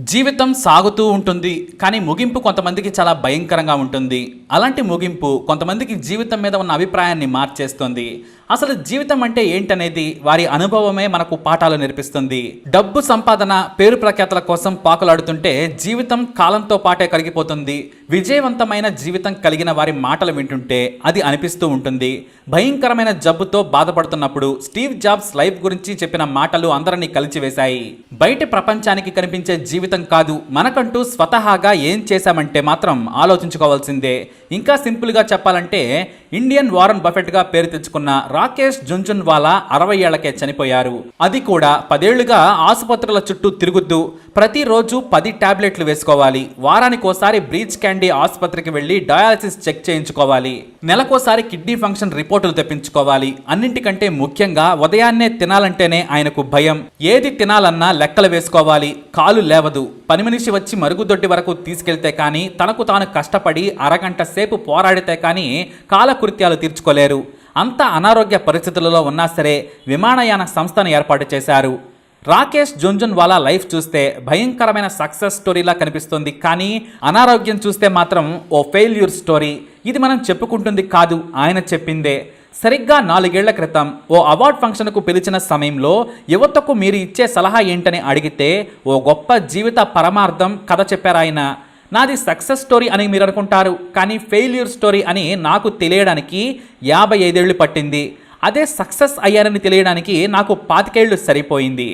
జీవితం సాగుతూ ఉంటుంది కానీ ముగింపు కొంతమందికి చాలా భయంకరంగా ఉంటుంది. అలాంటి ముగింపు కొంతమందికి జీవితం మీద ఉన్న అభిప్రాయాన్ని మార్చేస్తుంది. అసలు జీవితం అంటే ఏంటనేది వారి అనుభవమే మనకు పాఠాలు నేర్పిస్తుంది. డబ్బు సంపాదన పేరు ప్రఖ్యాతల కోసం పాకులాడుతుంటే జీవితం కాలంతో పాటే కరిగిపోతుంది. విజయవంతమైన జీవితం కలిగిన వారి మాటలు వింటుంటే అది అనిపిస్తూ ఉంటుంది. భయంకరమైన జబ్బుతో బాధపడుతున్నప్పుడు స్టీవ్ జాబ్స్ లైఫ్ గురించి చెప్పిన మాటలు అందరినీ కలిచివేశాయి. బయట ప్రపంచానికి కనిపించే జీవితం కాదు మనకంటూ స్వతహాగా ఏం చేశామంటే మాత్రం ఆలోచించుకోవాల్సిందే. ఇంకా సింపుల్గా చెప్పాలంటే ఇండియన్ వారన్ బఫెట్గా పేరు తెచ్చుకున్న రాకేష్ జున్జున్వాలా అరవై ఏళ్ళకే చనిపోయారు. అది కూడా పదేళ్ళుగా ఆసుపత్రుల చుట్టూ తిరుగుతూ ప్రతిరోజు పది టాబ్లెట్లు వేసుకోవాలి. వారానికోసారి బ్రీచ్ క్యాండీ ఆసుపత్రికి వెళ్ళి డయాలసిస్ చెక్ చేయించుకోవాలి. నెలకోసారి కిడ్నీ ఫంక్షన్ రిపోర్టులు తెప్పించుకోవాలి. అన్నింటికంటే ముఖ్యంగా ఉదయాన్నే తినాలంటేనే ఆయనకు భయం. ఏది తినాలన్నా లెక్కలు వేసుకోవాలి. కాలు లేవదు. పని మనిషి వచ్చి మరుగుదొడ్డి వరకు తీసుకెళ్తే కానీ తనకు తాను కష్టపడి అరగంట సేపు పోరాడితే కానీ కాలకృత్యాలు తీర్చుకోలేరు. అంత అనారోగ్య పరిస్థితులలో ఉన్నా సరే విమానయాన సంస్థను ఏర్పాటు చేశారు. రాకేష్ జుంజున్వాలా లైఫ్ చూస్తే భయంకరమైన సక్సెస్ స్టోరీలా కనిపిస్తుంది. కానీ అనారోగ్యం చూస్తే మాత్రం ఓ ఫెయిల్యూర్ స్టోరీ. ఇది మనం చెప్పుకుంటుంది కాదు ఆయన చెప్పిందే. సరిగ్గా నాలుగేళ్ళ క్రితం ఓ అవార్డ్ ఫంక్షన్కు పిలిచిన సమయంలో యువతకు మీరు ఇచ్చే సలహా ఏంటని అడిగితే ఓ గొప్ప జీవిత పరమార్థం కథ చెప్పారు ఆయన. నాది సక్సెస్ స్టోరీ అని మీరు అనుకుంటారు కానీ ఫెయిల్యూర్ స్టోరీ అని నాకు తెలియడానికి యాభై ఐదేళ్ళు పట్టింది. అదే సక్సెస్ అయ్యారని తెలియడానికి నాకు పాతికేళ్ళు సరిపోయింది.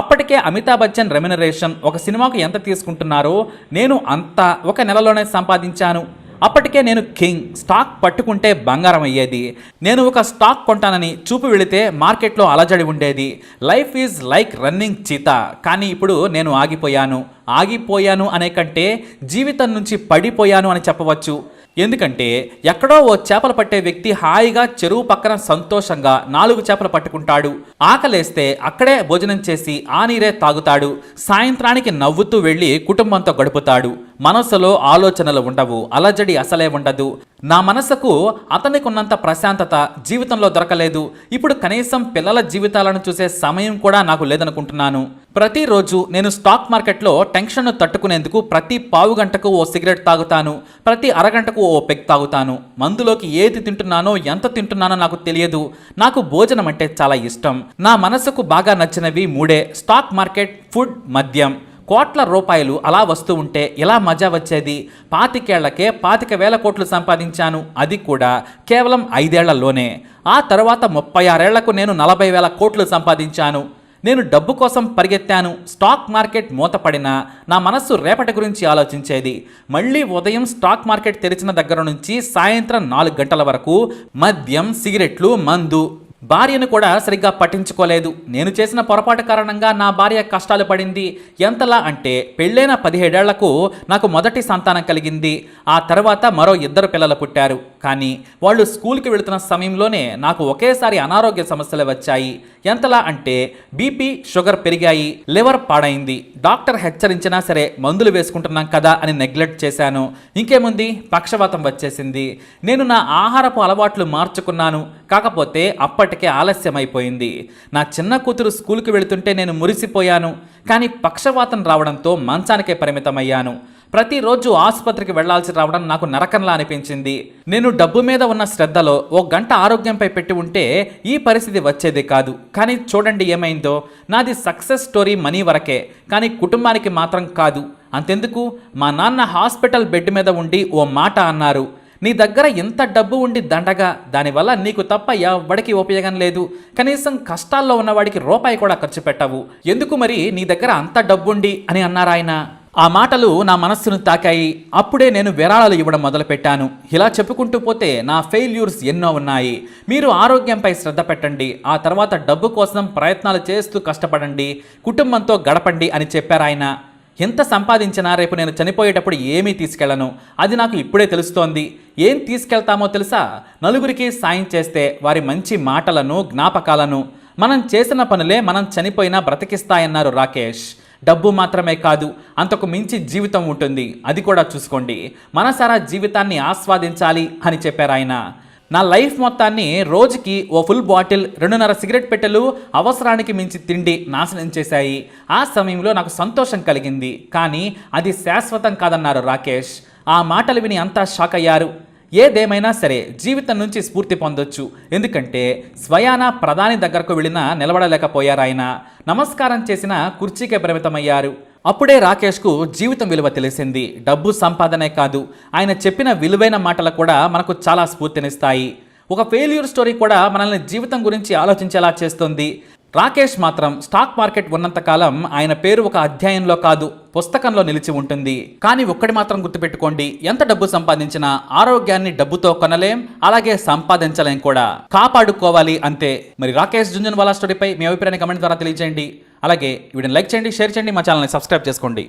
అప్పటికే అమితాబ్ బచ్చన్ రెమ్యునరేషన్ ఒక సినిమాకు ఎంత తీసుకుంటున్నారో నేను అంత ఒక నెలలోనే సంపాదించాను. అప్పటికే నేను కింగ్ స్టాక్ పట్టుకుంటే బంగారం అయ్యేది. నేను ఒక స్టాక్ కొంటానని చూపు వెళితే మార్కెట్లో అలజడి ఉండేది. Life is like running cheetah. కానీ ఇప్పుడు నేను ఆగిపోయాను. ఆగిపోయాను అనే కంటే జీవితం నుంచి పడిపోయాను అని చెప్పవచ్చు. ఎందుకంటే ఎక్కడో ఓ చేపలు పట్టే వ్యక్తి హాయిగా చెరువు పక్కన సంతోషంగా నాలుగు చేపలు పట్టుకుంటాడు. ఆకలేస్తే అక్కడే భోజనం చేసి ఆ నీరే తాగుతాడు. సాయంత్రానికి నవ్వుతూ వెళ్ళి కుటుంబంతో గడుపుతాడు. మనసులో ఆలోచనలు ఉండవు అలజడి అసలే ఉండదు. నా మనసుకు అతనికి ఉన్నంత ప్రశాంతత జీవితంలో దొరకలేదు. ఇప్పుడు కనీసం పిల్లల జీవితాలను చూసే సమయం కూడా నాకు లేదనుకుంటున్నాను. ప్రతిరోజు నేను స్టాక్ మార్కెట్లో టెన్షన్ను తట్టుకునేందుకు ప్రతి పావు గంటకు ఓ సిగరెట్ తాగుతాను ప్రతి అరగంటకు ఓ పెగ్ తాగుతాను. మందులోకి ఏది తింటున్నానో ఎంత తింటున్నానో నాకు తెలియదు. నాకు భోజనం అంటే చాలా ఇష్టం. నా మనసుకు బాగా నచ్చినవి మూడే. స్టాక్ మార్కెట్ ఫుడ్ మద్యం. కోట్ల రూపాయలు అలా వస్తూ ఉంటే ఎలా మజా వచ్చేది? పాతికేళ్ళకే పాతిక వేల కోట్లు సంపాదించాను. అది కూడా కేవలం ఐదేళ్ళలోనే. ఆ తర్వాత ముప్పై ఆరేళ్ళకు నేను నలభై వేల కోట్లు సంపాదించాను. నేను డబ్బు కోసం పరిగెత్తాను. స్టాక్ మార్కెట్ మూతపడినా నా మనస్సు రేపటి గురించి ఆలోచించేది. మళ్ళీ ఉదయం స్టాక్ మార్కెట్ తెరిచిన దగ్గర నుంచి సాయంత్రం నాలుగు గంటల వరకు మద్యం సిగరెట్లు మందు. భార్యను కూడా సరిగ్గా పట్టించుకోలేదు. నేను చేసిన పొరపాటు కారణంగా నా భార్య కష్టాలు పడింది. ఎంతలా అంటే పెళ్ళైన పదిహేడేళ్ళకు నాకు మొదటి సంతానం కలిగింది. ఆ తర్వాత మరో ఇద్దరు పిల్లలు పుట్టారు. కానీ వాళ్ళు స్కూల్కి వెళుతున్న సమయంలోనే నాకు ఒకేసారి అనారోగ్య సమస్యలు వచ్చాయి. ఎంతలా అంటే బీపీ షుగర్ పెరిగాయి లివర్ పాడైంది. డాక్టర్ హెచ్చరించినా సరే మందులు వేసుకుంటున్నాం కదా అని నెగ్లెక్ట్ చేశాను. ఇంకేముంది? పక్షవాతం వచ్చేసింది. నేను నా ఆహారపు అలవాట్లు మార్చుకున్నాను. కాకపోతే అప్పటికే ఆలస్యమైపోయింది. నా చిన్న కూతురు స్కూల్కి వెళుతుంటే నేను మురిసిపోయాను. కానీ పక్షవాతం రావడంతో మంచానికే పరిమితమయ్యాను. ప్రతిరోజు ఆసుపత్రికి వెళ్ళాల్సి రావడం నాకు నరకంలా అనిపించింది. నేను డబ్బు మీద ఉన్న శ్రద్ధలో ఓ గంట ఆరోగ్యంపై పెట్టి ఉంటే ఈ పరిస్థితి వచ్చేది కాదు. కానీ చూడండి ఏమైందో నాది సక్సెస్ స్టోరీ మనీ వరకే కానీ కుటుంబానికి మాత్రం కాదు. అంతెందుకు? మా నాన్న హాస్పిటల్ బెడ్ మీద ఉండి ఓ మాట అన్నారు. నీ దగ్గర ఎంత డబ్బు ఉండి దండగా దానివల్ల నీకు తప్ప ఎవ్వడికి ఉపయోగం లేదు. కనీసం కష్టాల్లో ఉన్నవాడికి రూపాయి కూడా ఖర్చు పెట్టవు. ఎందుకు మరి నీ దగ్గర అంత డబ్బుండి? అని అన్నారు ఆయన ఆ మాటలు నా మనస్సును తాకాయి. అప్పుడే నేను విరాళాలు ఇవ్వడం మొదలుపెట్టాను. ఇలా చెప్పుకుంటూ పోతే నా ఫెయిల్యూర్స్ ఎన్నో ఉన్నాయి. మీరు ఆరోగ్యంపై శ్రద్ధ పెట్టండి. ఆ తర్వాత డబ్బు కోసం ప్రయత్నాలు చేస్తూ కష్టపడండి. కుటుంబంతో గడపండి అని చెప్పారు ఆయన. ఎంత సంపాదించినా రేపు నేను చనిపోయేటప్పుడు ఏమీ తీసుకెళ్ళను అది నాకు ఇప్పుడే తెలుస్తోంది. ఏం తీసుకెళ్తామో తెలుసా? నలుగురికి సాయం చేస్తే వారి మంచి మాటలను జ్ఞాపకాలను మనం చేసిన పనులే మనం చనిపోయినా బ్రతికిస్తాయన్నారు రాకేష్. డబ్బు మాత్రమే కాదు అంతకు మించి జీవితం ఉంటుంది. అది కూడా చూసుకోండి. మనసారా జీవితాన్ని ఆస్వాదించాలి అని చెప్పారు ఆయన. నా లైఫ్ మొత్తాన్ని రోజుకి ఓ ఫుల్ బాటిల్ రెండున్నర సిగరెట్ పెట్టెలు అవసరానికి మించి తిండి నాశనం చేశాయి. ఆ సమయంలో నాకు సంతోషం కలిగింది. కానీ అది శాశ్వతం కాదన్నారు రాకేష్. ఆ మాటలు విని అంతా షాక్ అయ్యారు. ఏదేమైనా సరే జీవితం నుంచి స్ఫూర్తి పొందొచ్చు. ఎందుకంటే స్వయాన ప్రధాని దగ్గరకు వెళ్ళినా నిలబడలేకపోయారు ఆయన. నమస్కారం చేసిన కుర్చీకే పరిమితమయ్యారు. అప్పుడే రాకేష్కు జీవితం విలువ తెలిసింది. డబ్బు సంపాదనే కాదు ఆయన చెప్పిన విలువైన మాటలు కూడా మనకు చాలా స్ఫూర్తినిస్తాయి. ఒక ఫెయిల్యూర్ స్టోరీ కూడా మనల్ని జీవితం గురించి ఆలోచించేలా చేస్తుంది. రాకేష్ మాత్రం స్టాక్ మార్కెట్ ఉన్నంతకాలం ఆయన పేరు ఒక అధ్యాయంలో కాదు పుస్తకంలో నిలిచి ఉంటుంది. కానీ ఒక్కటి మాత్రం గుర్తుపెట్టుకోండి ఎంత డబ్బు సంపాదించినా ఆరోగ్యాన్ని డబ్బుతో కొనలేం అలాగే సంపాదించలేం కూడా. కాపాడుకోవాలి అంతే. మరి రాకేష్ జుంజన్వాలా స్టోరీపై మీ అభిప్రాయాన్ని కమెంట్ ద్వారా తెలియజేయండి. అలాగే వీడిని లైక్ చేయండి షేర్ చేయండి మా ఛానల్ని సబ్స్క్రైబ్ చేసుకోండి.